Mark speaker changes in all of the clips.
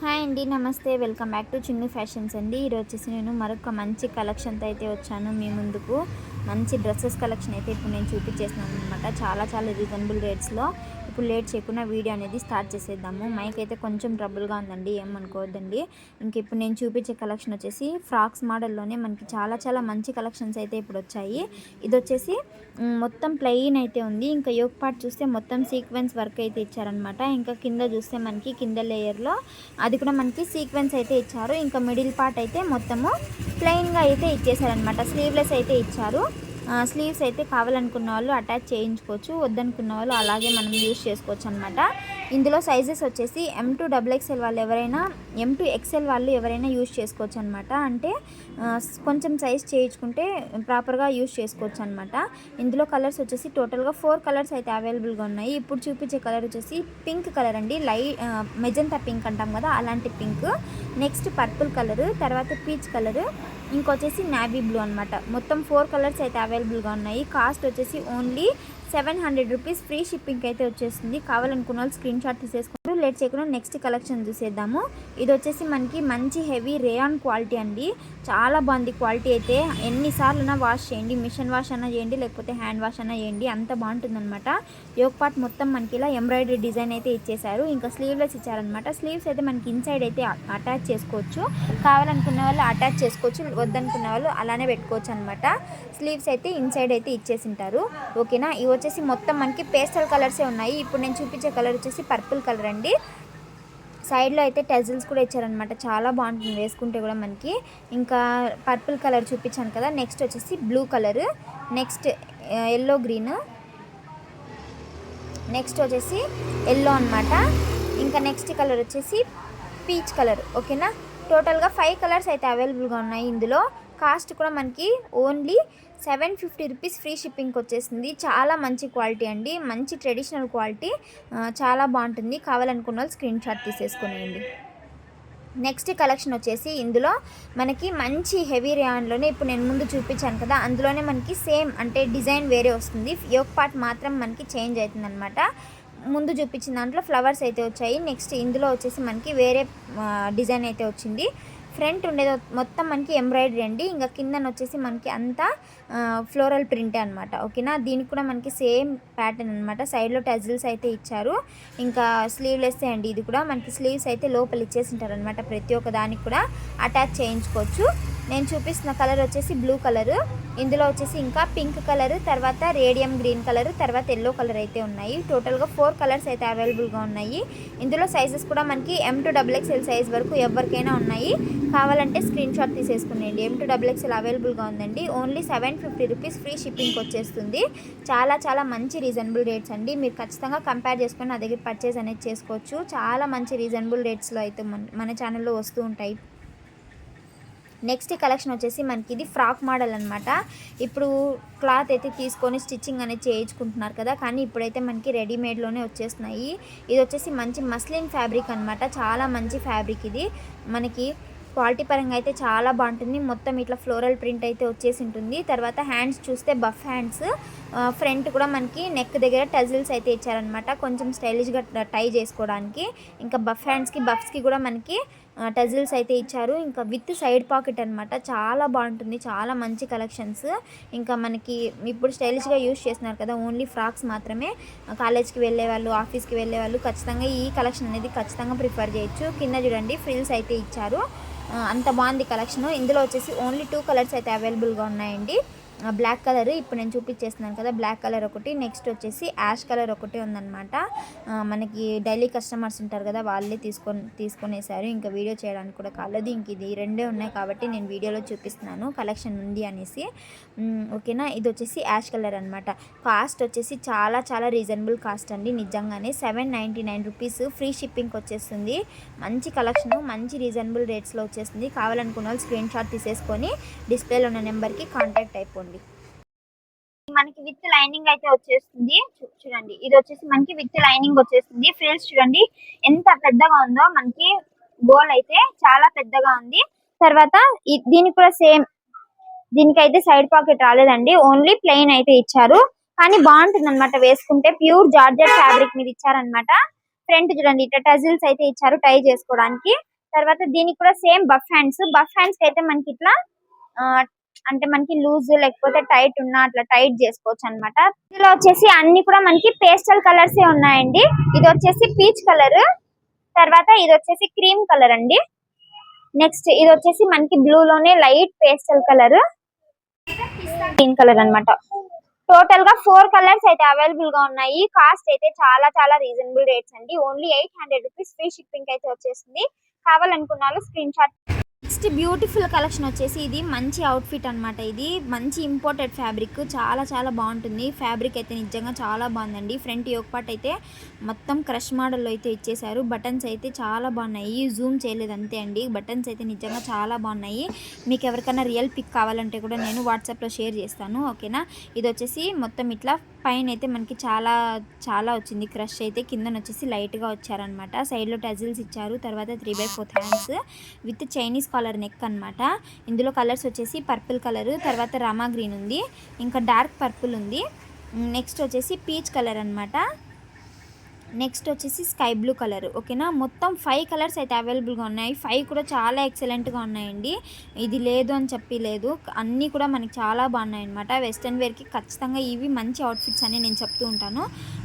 Speaker 1: Hi అండి నమస్తే. Welcome back to Chinnu fashions అండి. ఈరోజు వచ్చేసి నేను మరొక మంచి కలెక్షన్తో అయితే వచ్చాను. మీ ముందుకు మంచి డ్రెస్సెస్ కలెక్షన్ అయితే ఇప్పుడు నేను చూపించేస్తున్నాను అనమాట చాలా చాలా రీజనబుల్ రేట్స్లో. ఇప్పుడు లేట్ చేయకుండా వీడియో అనేది స్టార్ట్ చేసేద్దాము. మైక్ అయితే కొంచెం ట్రబుల్గా ఉందండి ఏమనుకోవద్దండి ఇంక ఇప్పుడు నేను చూపించే కలెక్షన్ వచ్చేసి ఫ్రాక్స్ మోడల్లోనే మనకి చాలా చాలా మంచి కలెక్షన్స్ అయితే ఇప్పుడు వచ్చాయి. ఇది వచ్చేసి మొత్తం ప్లెయిన్ అయితే ఉంది. ఇంకా యోగ్ పార్ట్ చూస్తే మొత్తం సీక్వెన్స్ వర్క్ అయితే ఇచ్చారనమాట ఇంకా కింద చూస్తే మనకి కింద లేయర్లో అది కూడా మనకి సీక్వెన్స్ అయితే ఇచ్చారు. ఇంకా మిడిల్ పార్ట్ అయితే మొత్తము ప్లెయిన్గా అయితే ఇచ్చేసారనమాట స్లీవ్లెస్ అయితే ఇచ్చారు. స్లీవ్స్ అయితే కావాలనుకున్న వాళ్ళు అటాచ్ చేయించుకోవచ్చు వద్దనుకున్న వాళ్ళు అలాగే మనం యూస్ చేసుకోవచ్చు అనమాట ఇందులో సైజెస్ వచ్చేసి ఎం టు డబుల్ ఎక్స్ఎల్ వాళ్ళు ఎవరైనా ఎం టు ఎక్స్ఎల్ వాళ్ళు ఎవరైనా యూజ్ చేసుకోవచ్చు అనమాట అంటే కొంచెం సైజ్ చేయించుకుంటే ప్రాపర్గా యూజ్ చేసుకోవచ్చు అనమాట ఇందులో కలర్స్ వచ్చేసి టోటల్గా ఫోర్ కలర్స్ అయితే అవైలబుల్గా ఉన్నాయి. ఇప్పుడు చూపించే కలర్ వచ్చేసి పింక్ కలర్ అండి. లైట్ మెజంతా పింక్ అంటాం కదా అలాంటి పింక్ నెక్స్ట్ పర్పుల్ కలర్ తర్వాత పీచ్ కలర్ ఇంకొచ్చేసి నావీ బ్లూ అనమాట మొత్తం ఫోర్ కలర్స్ అయితే అవైలబుల్గా ఉన్నాయి. కాస్ట్ వచ్చేసి only seven hundred rupees free shipping అయితే వచ్చేసింది కావాలనుకున్న వాళ్ళు స్క్రీన్ షాట్ తీసేసుకుంటూ లేట్ చేయకుండా నెక్స్ట్ కలెక్షన్ చూసేద్దాము. ఇది వచ్చేసి మనకి మంచి హెవీ రేయాన్ క్వాలిటీ అండి. చాలా బాగుంది క్వాలిటీ అయితే. ఎన్నిసార్లు వాష్ చేయండి మిషన్ వాష్ అన్నా చేయండి లేకపోతే హ్యాండ్ వాష్ అన్నా చేయండి అంత బాగుంటుంది అనమాట యోగ్ పార్ట్ మొత్తం మనకి ఇలా ఎంబ్రాయిడరీ డిజైన్ అయితే ఇచ్చేసారు ఇంకా స్లీవ్లెస్ ఇచ్చారనమాట స్లీవ్స్ అయితే మనకి ఇన్సైడ్ అయితే అటాచ్ చేసుకోవచ్చు. కావాలనుకున్న వాళ్ళు అటాచ్ చేసుకోవచ్చు వద్దనుకున్న వాళ్ళు అలానే పెట్టుకోవచ్చు అనమాట స్లీవ్స్ అయితే ఇన్సైడ్ అయితే ఇచ్చేసింటారు. ఓకేనా? ఇవి వచ్చేసి మొత్తం మనకి పేస్టల్ కలర్సే ఉన్నాయి. ఇప్పుడు నేను చూపించే కలర్ వచ్చేసి పర్పుల్ కలర్ అండి. సైడ్లో అయితే టెజిల్స్ కూడా ఇచ్చారనమాట చాలా బాగుంటుంది. వేసుకుంటే కూడా మనకి. ఇంకా పర్పుల్ కలర్ చూపించాను కదా. నెక్స్ట్ వచ్చేసి blue colour. Next yellow green. Next వచ్చేసి ఎల్లో అనమాట ఇంకా నెక్స్ట్ కలర్ వచ్చేసి పీచ్ కలర్. ఓకేనా? టోటల్గా ఫైవ్ కలర్స్ అయితే అవైలబుల్గా ఉన్నాయి ఇందులో. కాస్ట్ కూడా మనకి only seven fifty rupees free షిప్పింగ్కి వచ్చేసింది. చాలా మంచి క్వాలిటీ అండి. మంచి ట్రెడిషనల్ క్వాలిటీ. చాలా బాగుంటుంది. కావాలనుకున్న వాళ్ళు స్క్రీన్ షాట్ తీసేసుకునేయండి. నెక్స్ట్ కలెక్షన్ వచ్చేసి ఇందులో మనకి మంచి హెవీ రేయాన్లోనే ఇప్పుడు నేను ముందు చూపించాను కదా అందులోనే మనకి సేమ్ అంటే డిజైన్ వేరే వస్తుంది. యోగ్ పార్ట్ మాత్రం మనకి చేంజ్ అవుతుంది అనమాట ముందు చూపించిన దాంట్లో ఫ్లవర్స్ అయితే వచ్చాయి. నెక్స్ట్ ఇందులో వచ్చేసి మనకి వేరే డిజైన్ అయితే వచ్చింది. ఫ్రంట్ ఉండేది మొత్తం మనకి ఎంబ్రాయిడరీ అండి. ఇంకా కిందన వచ్చేసి మనకి అంతా ఫ్లోరల్ ప్రింటే అనమాట ఓకేనా? దీనికి కూడా మనకి సేమ్ ప్యాటర్న్ అనమాట సైడ్లో టజిల్స్ అయితే ఇచ్చారు. ఇంకా స్లీవ్లెస్ అండి ఇది కూడా. మనకి స్లీవ్స్ అయితే లోపల ఇచ్చేసి ఉంటారు అనమాట ప్రతి ఒక్క దానికి కూడా. అటాచ్ చేయించుకోవచ్చు. నేను చూపిస్తున్న కలర్ వచ్చేసి బ్లూ కలర్. ఇందులో వచ్చేసి ఇంకా పింక్ కలర్ తర్వాత రేడియం గ్రీన్ కలర్ తర్వాత ఎల్లో కలర్ అయితే ఉన్నాయి. టోటల్గా ఫోర్ కలర్స్ అయితే అవైలబుల్గా ఉన్నాయి. ఇందులో సైజెస్ కూడా మనకి M to double XL size వరకు ఎవరికైనా ఉన్నాయి. కావాలంటే స్క్రీన్ షాట్ తీసేసుకునేయండి. ఎం టు డబుల్ ఎక్స్ఎల్ అవైలబుల్గా ఉందండి. Only seven fifty rupees free షిప్పింగ్కి వచ్చేస్తుంది. చాలా చాలా మంచి రీజనబుల్ రేట్స్ అండి. మీరు ఖచ్చితంగా కంపేర్ చేసుకొని నా దగ్గర పర్చేస్ అనేది చేసుకోవచ్చు. చాలా మంచి రీజనబుల్ రేట్స్లో అయితే మన మన ఛానల్లో వస్తూ ఉంటాయి. నెక్స్ట్ కలెక్షన్ వచ్చేసి మనకి ఇది ఫ్రాక్ మోడల్ అనమాట ఇప్పుడు క్లాత్ అయితే తీసుకొని స్టిచ్చింగ్ అనేది చేయించుకుంటున్నారు కదా. కానీ ఇప్పుడైతే మనకి రెడీమేడ్లోనే వచ్చేస్తున్నాయి. ఇది వచ్చేసి మంచి మస్లిన్ ఫ్యాబ్రిక్ అనమాట చాలా మంచి ఫ్యాబ్రిక్ ఇది. మనకి క్వాలిటీ పరంగా అయితే చాలా బాగుంటుంది. మొత్తం ఇట్లా ఫ్లోరల్ ప్రింట్ అయితే వచ్చేసి ఉంటుంది. తర్వాత హ్యాండ్స్ చూస్తే బఫ్ హ్యాండ్స్. ఫ్రంట్ కూడా మనకి నెక్ దగ్గర టజిల్స్ అయితే ఇచ్చారనమాట కొంచెం స్టైలిష్గా టై చేసుకోవడానికి. ఇంకా బఫ్ హ్యాండ్స్కి బఫ్స్కి కూడా మనకి టజిల్స్ అయితే ఇచ్చారు. ఇంకా విత్ సైడ్ పాకెట్ అనమాట చాలా బాగుంటుంది. చాలా మంచి కలెక్షన్స్. ఇంకా మనకి ఇప్పుడు స్టైలిష్గా యూస్ చేస్తున్నారు కదా ఓన్లీ ఫ్రాక్స్ మాత్రమే. కాలేజ్కి వెళ్ళే వాళ్ళు ఆఫీస్కి వెళ్ళే వాళ్ళు ఖచ్చితంగా ఈ కలెక్షన్ అనేది ఖచ్చితంగా ప్రిఫర్ చేయొచ్చు. కింద చూడండి ఫ్రిల్స్ అయితే ఇచ్చారు. అంత బాగుంది కలెక్షన్ ఇందులో వచ్చేసి ఓన్లీ టూ కలర్స్ అయితే అవైలబుల్గా ఉన్నాయండి. బ్లాక్ కలర్ ఇప్పుడు నేను చూపించేస్తున్నాను కదా బ్లాక్ కలర్ ఒకటి. నెక్స్ట్ వచ్చేసి యాష్ కలర్ ఒకటి ఉందన్నమాట. మనకి డైలీ కస్టమర్స్ ఉంటారు కదా వాళ్ళే తీసుకొని తీసుకొనేసారు ఇంకా వీడియో చేయడానికి కూడా కాలేదు. ఇంక ఇది రెండే ఉన్నాయి కాబట్టి నేను వీడియోలో చూపిస్తున్నాను కలెక్షన్ ఉంది అనేసి. ఓకేనా? ఇది వచ్చేసి యాష్ కలర్ అనమాట కాస్ట్ వచ్చేసి చాలా చాలా రీజనబుల్ కాస్ట్ అండి. నిజంగానే seven ninety nine rupees free షిప్పింగ్కి వచ్చేస్తుంది. మంచి కలెక్షన్ మంచి రీజనబుల్ రేట్స్లో వచ్చేస్తుంది. కావాలనుకున్న వాళ్ళు స్క్రీన్ షాట్ తీసేసుకొని డిస్ప్లేలో ఉన్న నెంబర్కి కాంటాక్ట్ అయిపోండి మనకి విత్ లైనింగ్ అయితే వచ్చేస్తుంది. చూడండి. ఇది వచ్చేసి మనకి విత్ లైనింగ్ వచ్చేస్తుంది. ఫ్రిల్స్ చూడండి. ఎంత పెద్దగా ఉందో మనకి గోల్ అయితే చాలా పెద్దగా ఉంది. తర్వాత దీనికి కూడా సేమ్ దీనికైతే సైడ్ పాకెట్ రాలేదండి. ఓన్లీ ప్లెయిన్ అయితే ఇచ్చారు. కానీ బాగుంటుంది అనమాట వేసుకుంటే ప్యూర్ జార్జెట్ ఫ్యాబ్రిక్ మీద ఇచ్చారనమాట ఫ్రంట్ చూడండి. ఇట్లా టజిల్స్ అయితే ఇచ్చారు టై చేసుకోవడానికి. తర్వాత దీనికి కూడా same puff hands puff hands అయితే మనకి ఇట్లా అంటే మనకి లూజ్ లేకపోతే టైట్ ఉన్నా అట్లా టైట్ చేసుకోవచ్చు అన్నమాట. ఇందులో వచ్చేసి అన్ని కూడా మనకి పేస్టల్ కలర్స్ ఉన్నాయండి. ఇది వచ్చేసి పీచ్ కలర్ తర్వాత ఇది వచ్చేసి క్రీమ్ కలర్ అండి. నెక్స్ట్ ఇది వచ్చేసి మనకి బ్లూ లోనే light pastel colour green colour అన్నమాట. టోటల్గా ఫోర్ కలర్స్ అయితే అవైలబుల్గా ఉన్నాయి. కాస్ట్ అయితే చాలా చాలా రీజనబుల్ రేట్స్ అండి. Only eight hundred rupees free shipping అయితే వచ్చేసింది. కావాలనుకున్న screen shot next beautiful collection వచ్చేసి ఇది. మంచి అవుట్ఫిట్ అన్నమాట ఇది. మంచి ఇంపోర్టెడ్ ఫ్యాబ్రిక్ చాలా చాలా బాగుంటుంది. ఫ్యాబ్రిక్ అయితే నిజంగా చాలా బాగుందండి. ఫ్రంట్ యోక్ పార్ట్ అయితే మొత్తం క్రష్ మోడల్లో అయితే ఇచ్చేసారు బటన్స్ అయితే చాలా బాగున్నాయి. జూమ్ చేయలేదు అంతే అండి. బటన్స్ అయితే నిజంగా చాలా బాగున్నాయి. మీకు ఎవరికైనా రియల్ పిక్ కావాలంటే కూడా నేను వాట్సాప్లో షేర్ చేస్తాను. ఓకేనా ఇది వచ్చేసి మొత్తం ఇట్లా పైన అయితే మనకి చాలా చాలా వచ్చింది. క్రష్ అయితే కిందన వచ్చేసి లైట్గా వచ్చారనమాట. సైడ్లో టజిల్స్ ఇచ్చారు. తర్వాత three by four hands with Chinese collar neck అన్నమాట ఇందులో కలర్స్ వచ్చేసి పర్పుల్ కలర్ తర్వాత రామా గ్రీన్ ఉంది ఇంకా డార్క్ పర్పుల్ ఉంది. నెక్స్ట్ వచ్చేసి పీచ్ కలర్ అన్నమాట నెక్స్ట్ వచ్చేసి స్కై బ్లూ కలర్ ఓకేనా? మొత్తం ఫైవ్ కలర్స్ అయితే అవైలబుల్గా ఉన్నాయి. ఫైవ్ కూడా చాలా ఎక్సలెంట్గా ఉన్నాయండి. ఇది లేదు అని చెప్పి లేదు. అన్నీ కూడా మనకి చాలా బాగున్నాయి అనమాట వెస్ట్రన్ వేర్కి ఖచ్చితంగా ఇవి మంచి అవుట్ఫిట్స్ అని నేను చెప్తూ ఉంటాను.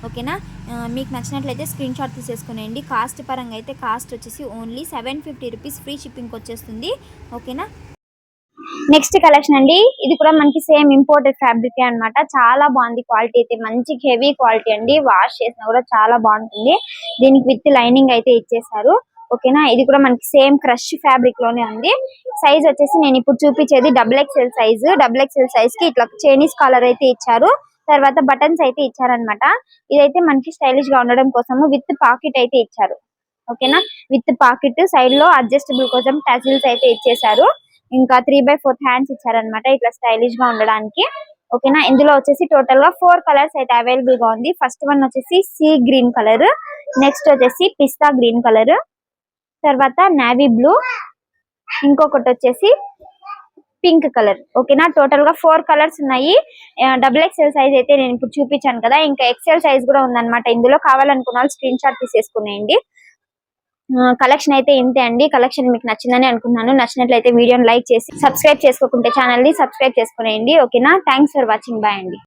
Speaker 1: ఓకేనా? మీకు నచ్చినట్లయితే స్క్రీన్ షాట్ తీసేసుకునేయండి కాస్ట్ పరంగా అయితే కాస్ట్ వచ్చేసి only seven fifty rupees free షిప్పింగ్కి వచ్చేస్తుంది. ఓకేనా? నెక్స్ట్ కలెక్షన్ అండి. ఇది కూడా మనకి సేమ్ ఇంపోర్టెడ్ ఫ్యాబ్రిక్ అన్నమాట. చాలా బాగుంది క్వాలిటీ అయితే. మంచి హెవీ క్వాలిటీ అండి. వాష్ చేసినా కూడా చాలా బాగుంటుంది. దీనికి విత్ లైనింగ్ అయితే ఇచ్చేసారు ఓకేనా? ఇది కూడా మనకి సేమ్ క్రష్ ఫ్యాబ్రిక్లోనే ఉంది. సైజ్ వచ్చేసి నేను ఇప్పుడు చూపించేది double XL size. Double XL సైజ్కి ఇట్లా చైనీస్ కాలర్ అయితే ఇచ్చారు. తర్వాత బటన్స్ అయితే ఇచ్చారనమాట ఇదైతే మనకి స్టైలిష్గా ఉండడం కోసము విత్ పాకెట్ అయితే ఇచ్చారు. ఓకేనా? విత్ పాకెట్ సైడ్లో అడ్జస్టబుల్ కోసం టజిల్స్ అయితే ఇచ్చేసారు ఇంకా త్రీ బై ఫోర్త్ హ్యాండ్స్ ఇచ్చారనమాట ఇట్లా స్టైలిష్గా ఉండడానికి. ఓకేనా ఇందులో వచ్చేసి టోటల్గా ఫోర్ కలర్స్ అయితే అవైలబుల్గా ఉంది. ఫస్ట్ వన్ వచ్చేసి సీ గ్రీన్ కలర్ నెక్స్ట్ వచ్చేసి పిస్తా గ్రీన్ కలర్ తర్వాత నావీ బ్లూ ఇంకొకటి వచ్చేసి పింక్ కలర్ ఓకేనా టోటల్గా ఫోర్ కలర్స్ ఉన్నాయి. డబుల్ ఎక్స్ఎల్ సైజ్ అయితే నేను ఇప్పుడు చూపించాను కదా ఇంకా ఎక్స్ఎల్ సైజ్ కూడా ఉందన్నమాట. ఇందులో కావాలనుకున్న వాళ్ళు స్క్రీన్ షాట్ తీసేసుకునేయండి. కలెక్షన్ అయితే ఇంతే అండి. కలెక్షన్ మీకు నచ్చిందని అనుకున్నాను. నచ్చినట్లయితే వీడియోని లైక్ చేసి సబ్స్క్రైబ్ చేసుకోకుంటే ఛానల్ని సబ్స్క్రైబ్ చేసుకునేయండి. ఓకేనా థ్యాంక్స్ ఫర్ వాచింగ్ బాయ్ అండి.